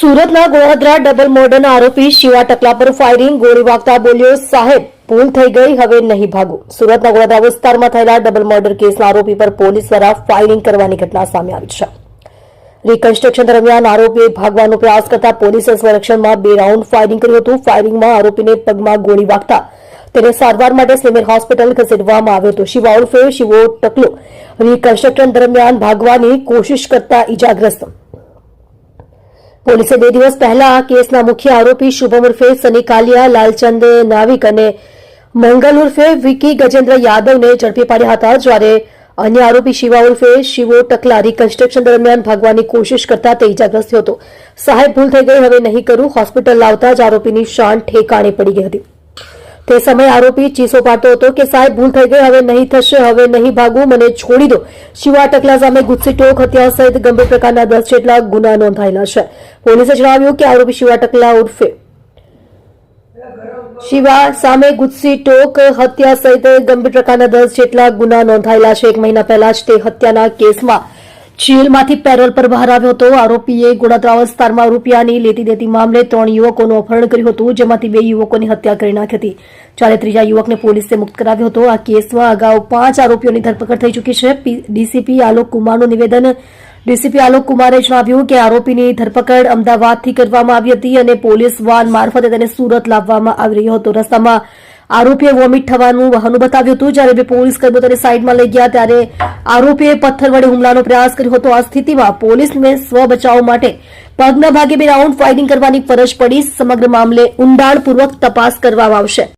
સુરતના Goladara double modern આરોપી શિવા ટકલા પર ફાયરિંગ ગોળી વાગતા બોલ્યો, સાહેબ, ભૂલ થઈ ગઈ, હવે નહીં ભાગો. સુરતના ગોળાદરા વિસ્તારમાં થયેલા ડબલ મર્ડર કેસના આરોપી પર પોલીસ દ્વારા ફાયરિંગ કરવાની ઘટના સામે આવી છે. રિકન્સ્ટ્રક્શન દરમિયાન આરોપીએ ભાગવાનો પ્રયાસ કરતા પોલીસે સંરક્ષણમાં બે રાઉન્ડ ફાયરિંગ કર્યું હતું. ફાયરિંગમાં આરોપીને પગમાં ગોળી વાગતા તેને સારવાર માટે સિવિલ હોસ્પિટલ ખસેડવામાં આવ્યો હતો. શિવા ઉર્ફે શિવો ટકલો રિકન્સ્ટ્રક્શન દરમિયાન ભાગવાની કોશિશ કરતા ઇજાગ્રસ્ત પોલીસે બે દિવસ પહેલા આ કેસના મુખ્ય આરોપી શુભમ ઉર્ફે સની કાલિયા, લાલચંદ નાવિક અને મંગલ ઉર્ફે વિકી ગજેન્દ્ર યાદવને ઝડપી પાડ્યા હતા જ્યારે અન્ય આરોપી શિવા ઉર્ફે શિવો ટકલા રિકન્સ્ટ્રક્શન દરમિયાન ભાગવાની કોશિશ કરતા તે ઇજાગ્રસ્ત થયો હતો. સાહેબ ભૂલ થઈ ગઈ, હવે નહીં કરું, હોસ્પિટલ લાવતા જ આરોપીની શાન ઠેકાણે પડી ગઈ હતી. તે સમયે આરોપી ચીસો પાડતો હતો કે સાહેબ, ભૂલ થઈ ગઈ, હવે નહીં થશે, હવે નહીં ભાગવું, મને છોડી દો. શિવા ટકલા સામે ગુસ્સી ટોક હત્યા સહિત ગંભીર પ્રકારના દસ જેટલા ગુના નોંધાયેલા છે. પોલીસે જણાવ્યું કે આરોપી શિવા ટકલા ઉર્ફે શિવા સામે ગુસ્સી ટોક હત્યા સહિત ગંભીર પ્રકારના દસ જેટલા ગુના નોંધાયેલા છે. એક મહિના પહેલા જ તે હત્યાના કેસમાં જેલમાંથી પેરોલ પર બહાર આવ્યો હતો. આરોપીએ ગોળાદરા વિસ્તારમાં રૂપિયાની લેતી દેતી મામલે ત્રણ યુવકોનું અપહરણ કર્યું હતું, જેમાંથી બે યુવકોની હત્યા કરી નાખી હતી. જ્યારે ત્રીજા યુવકને પોલીસે મુક્ત કરાવ્યો હતો. આ કેસમાં અગાઉ પાંચ આરોપીઓની ધરપકડ થઈ ચૂકી છે. ડીસીપી આલોક કુમારનું નિવેદન. ડીસીપી આલોક કુમારે જણાવ્યું કે આરોપીની ધરપકડ અમદાવાદથી કરવામાં આવી હતી અને પોલીસ વાન મારફતે તેને સુરત લાવવામાં આવી રહ્યો હતો. રસ્તામાં આરોપીએ વોમિટ થવાનું બહાનું બતાવ્યું હતું. જ્યારે બે પોલીસ કર્મીઓ તેને સાઈડમાં લઈ ગયા ત્યારે આરોપીએ પથ્થર વડે હુમલાનો પ્રયાસ કર્યો હતો. આ સ્થિતિમાં પોલીસને સ્વ બચાવ માટે પગના ભાગે બે રાઉન્ડ ફાયરિંગ કરવાની ફરજ પડી. સમગ્ર મામલે ઊંડાણપૂર્વક તપાસ કરવામાં આવશે.